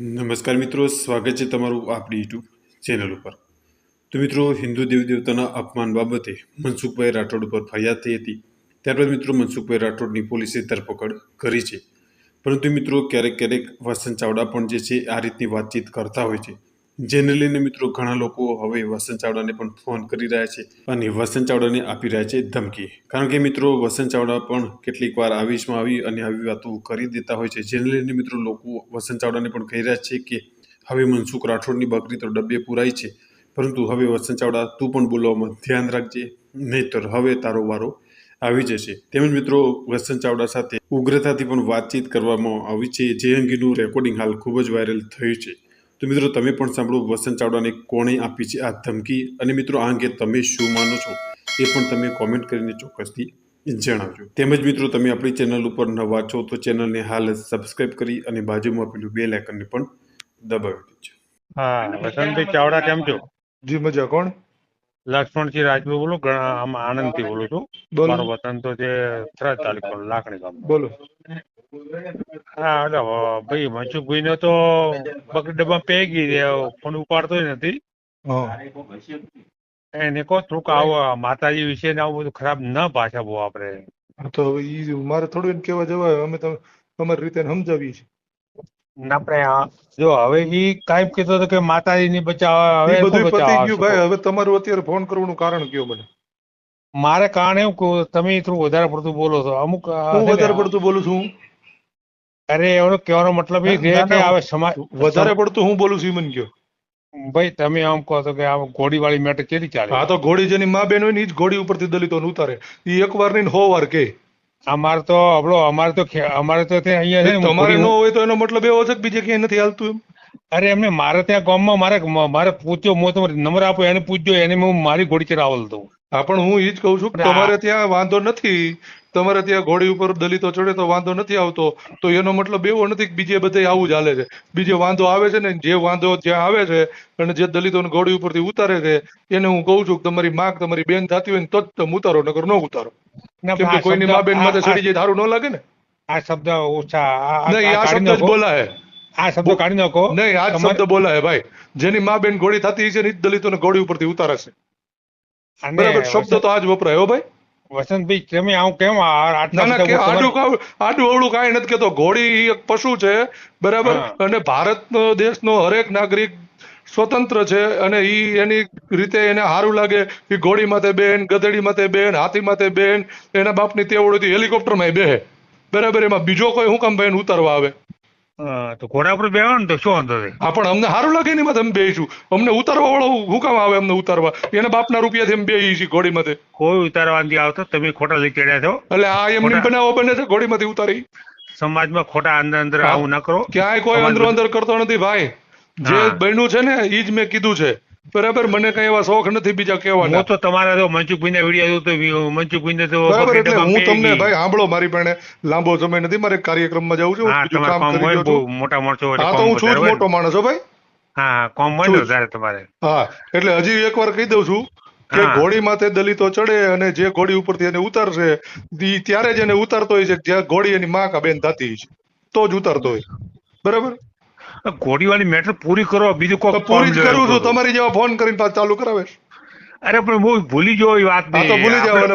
નમસ્કાર મિત્રો, સ્વાગત છે તમારું આપણી યુટ્યુબ ચેનલ ઉપર. તો મિત્રો, હિન્દુ દેવી દેવતાના અપમાન બાબતે મનસુખભાઈ રાઠોડ ઉપર ફરિયાદ થઈ હતી. ત્યારબાદ મિત્રો, મનસુખભાઈ રાઠોડની પોલીસે ધરપકડ કરી છે. પરંતુ મિત્રો, ક્યારેક ક્યારેક વસંત ચાવડા પણ જે છે, આ રીતની વાતચીત કરતા હોય છે. જેને લઈને મિત્રો ઘણા લોકો હવે વસંત ચાવડાને પણ ફોન કરી રહ્યા છે અને વસંત ચાવડાને આપી રહ્યા છે ધમકી. કારણ કે મિત્રો વસંત ચાવડા પણ કેટલીક વાર આવીશમાં આવી અને આવી વાતો કરી દેતા હોય છે. જેને લઈને મિત્રો લોકો વસંત ચાવડાને પણ કહી રહ્યા છે કે હવે મનસુખ રાઠોડની બકરી તો ડબ્બે પુરાઈ છે. પરંતુ હવે વસંત ચાવડા તું પણ બોલવામાં ધ્યાન રાખજે, નહીતર હવે તારો વારો આવી જશે. તેમજ મિત્રો વસંત ચાવડા સાથે ઉગ્રતાથી પણ વાતચીત કરવામાં આવી છે. જે અંગેનું રેકોર્ડિંગ હાલ ખૂબ જ વાયરલ થયું છે. તો મિત્રો તમે પણ સાંભળો વસંત ચાવડાને કોણે આપી છે આ ધમકી? અને મિત્રો આ અંગે તમે શું માનો છો? એ પણ તમે કોમેન્ટ કરીને ચોક્કસથી જણાવજો. તેમજ મિત્રો તમે આપણી ચેનલ ઉપર નવા છો તો ચેનલને હાલ સબસ્ક્રાઇબ કરી અને બાજુમાં આપેલું બે લાઇકનને પણ દબાવી દેજો. હા વસંતભાઈ ચાવડા કેમ છો? જી મજા. કોણ? લક્ષ્મણજી રાજપૂત બોલો ઘણા આમ આનંદથી બોલું છું. બોલો. મારો વતન તો છે થરાદ તાલુકો લાખણી ગામ. બોલો. હા એટલે ભાઈ મનસુખભાઈ ને તો ડબ્બા પે ગઈ ફોન ઉપાડતો નથી. એને કહો થોડુંક આવો માતાજી વિશે ને આવું બધું ખરાબ ન પાછા બહુ આપણે. તો ઈ મારે થોડું એને કહેવા જવાય અમે તમે તમારી રીતે સમજાવીએ છીએ. આપણે જો હવે ઈ કાંઈ કહેતો હતો કે માતાજી ની બચાવ હવે બધું પતી ગયું ભાઈ હવે તમારું અત્યારે ફોન કરવાનું કારણ કયો મને? મારે કારણ એવું કે તમે થોડું વધારે પડતું બોલો છો. અમુક હું વધારે પડતું બોલું છું અરે એનો કહેવાનો મતલબ એ છે કે હવે સમાજ વધારે પડતું હું બોલું છું મને કયો ભાઈ તમે આમ કહો છો કે આ ઘોડીવાળી મેટર કેવી ચાલે? હા તો ઘોડી જેની મા બેન હોય ને એ જ ઘોડી ઉપરથી દલિતોને ઉતારે. એ એક વાર નહીં હો વાર કે અમારે તો હબળો અમારે તો અમારે તો ત્યાં અહીંયા છે તમારે ઘોડી- ન હોય તો એનો મતલબ એવો છે કે બીજે ક્યાંય નથી હાલતું એમ? અરે એમને મારે ત્યાં ગામમાં મારે મારે પૂછ્યો મો તમારે નંબર આપો એને પૂછજો એને હું મારી ઘોડી ચરાવલ દઉં. હા પણ હું એ જ કહું છું કે તમારે ત્યાં વાંધો નથી. તમારે ત્યાં ઘોડી ઉપર દલિતો ચડે તો વાંધો નથી આવતો. તો એનો મતલબ એવો નથી કે બીજે બધે આવું જ હાલે છે. બીજે વાંધો આવે છે ને જે વાંધો જ્યાં આવે છે અને જે દલિતોને ઘોડી ઉપરથી ઉતારે છે એને હું કહું છું કે તમારી માં તમારી બેન થતી હોય ને તો જ તમે ઉતારો નકર ન ઉતારો. કેમ કે કોઈની મા બેન માથે ચડી જાય સારું ન લાગે ને. આ શબ્દ ઓછા નહીં આ શબ્દ જ બોલાય. આ શબ્દ કાઢી નાખો. નહીં આ શબ્દ બોલાય ભાઈ. જેની મા બેન ઘોડી થતી છે ને દલિતોને ઘોડી ઉપરથી ઉતારે છે. બરાબર શબ્દ તો આજ વપરાયો ભાઈ. વસંતભાઈ તમે આવું કેમ આટલા આડું આડું અવળું કાંઈ નથી કેતો. ઘોડી એક પશુ છે બરાબર. અને ભારત દેશનો હરેક નાગરિક સ્વતંત્ર છે અને ઈ એની રીતે એને સારું લાગે. એ ઘોડી માથે બેન ગધેડી માથે બેન હાથી માથે બેન એના બાપની તેવડ હતી હેલિકોપ્ટરમાં બેહે. બરાબર? એમાં બીજો કોઈ હું કામ ભાઈ ઉતારવા આવે. તો ઘોડા ઉપર બેહવાનું તો શું વાંધો છે હા પણ અમને સારું લાગે માથે અમે બેહીશું. અમને ઉતારવા વાળો હું કામ આવે અમને ઉતારવા? એના બાપના રૂપિયાથી અમે બેહી છીએ ઘોડી માથે કોઈ ઉતારવા નથી આવતો તમે ખોટા લઈ ચડ્યા છો. એટલે આ એમની બનાવો બને છે ઘોડીમાંથી ઉતારી. સમાજમાં ખોટા અંદર અંદર આવું ના કરો. ક્યાંય કોઈ અંદર અંદર કરતો નથી ભાઈ. જે. બન્યું છે ને એ જ મેં કીધું છે. બરાબર મને કઈ એવા શોખ નથી બીજા કહેવાના. હું તો તમારા તો મનસુખભાઈ ના વીડિયો તો મનસુખભાઈ ને તો બરાબર એટલે હું તમને ભાઈ સાંભળો મારી પાસે લાંબો સમય નથી મારે એક કાર્યક્રમમાં જવું છે હા કામ કરી હોય બહુ મોટા માણસો હા તો હું છું જ. મોટો માણસ હો ભાઈ. હા કોમ હોય વધારે તમારે. હા એટલે હજી એકવાર કહી દઉં છું કે ઘોડી માથે દલિતો ચડે અને જે ઘોડી ઉપરથી એને ઉતારશે ત્યારે જ એને ઉતારતો હોય છે જ્યાં ઘોડી એની માં કા બેન થતી છે તો જ ઉતારતો હોય. બરાબર? ઘોડીવાળી મેટર પૂરી કરો બીજું કોઈ પૂરી જ કરું છું તમારી જેવા ફોન કરીને પાછું ચાલુ કરાવે અરે પણ હું ભૂલી ગયો એ વાત તો ભૂલી જાવ